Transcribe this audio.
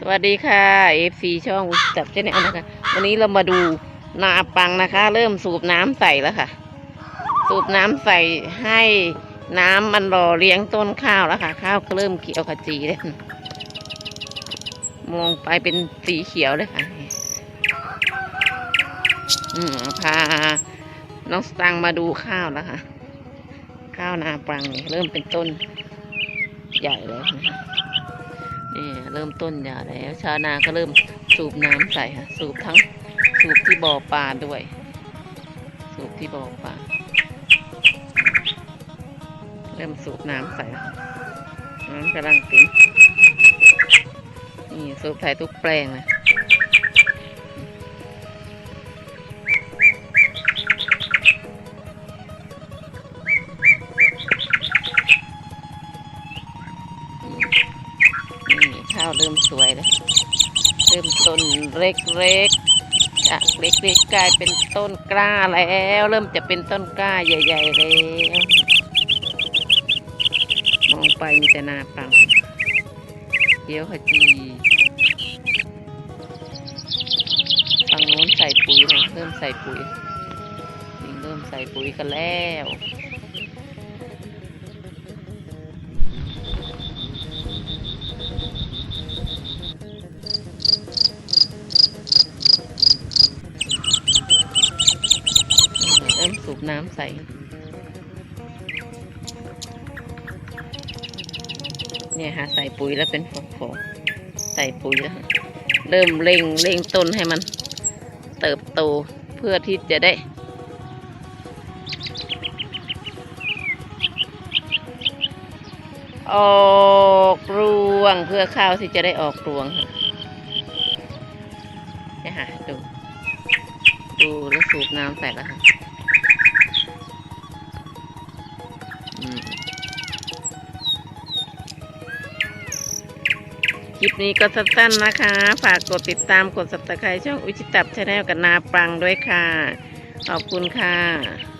สวัสดีค่ะ FC ช่องจับเจ๊แนวนะคะ วันนี้เรามาดูนาปังนะคะ เริ่มสูบน้ำใส่แล้วค่ะ สูบน้ำใส่ให้น้ำมันรอเลี้ยงต้นข้าวแล้วค่ะ ข้าวเริ่มเขียวขจีแล้วมองไปเป็นสีเขียวเลยค่ะ อืมพาน้องสตังมาดูข้าวแล้วค่ะ ข้าวนาปังเริ่มเป็นต้นใหญ่แล้วนะคะ นี่เริ่มต้นใหญ่แล้ว ชาวนาก็เริ่มสูบน้ำใส่ค่ะ สูบทั้งสูบที่บ่อปลาด้วย สูบที่บ่อปลาเริ่มสูบน้ำใส่น้ำกำลังเต็มนี่สูบใส่ทุกแปลงเลยาวเริ่มสวยแล้วเริ่มต้นเล็กๆจากเล็กๆกลายเป็นต้นกล้าแล้ว เริ่มจะเป็นต้นกล้าใหญ่ ๆ แล้วมองไปมีแต่นาปังเดี๋ยวขจีฝั่งโน้นใส่ปุ๋ยนะเริ่มใส่ปุ๋ยเริ่มใส่ปุ๋ยกันแล้ว เริ่มสูบน้ำใส่เนี่ยค่ะใส่ปุ๋ยแล้วเป็นฟองๆใส่ปุ๋ยแล้ว เริ่มเร่งเร่งต้นให้มัน เติบโตเพื่อที่จะได้ ออกรวงเพื่อข้าวที่จะได้ออกรวงค่ะเนี่ยค่ะดู ดูแล้วสูบน้ำใส่แล้วค่ะ คลิปนี้ก็สั้นๆนะคะ ฝากกดติดตามกด subscribe ช่องอุจิตับชาแนลกับนาปังด้วยค่ะ ขอบคุณค่ะ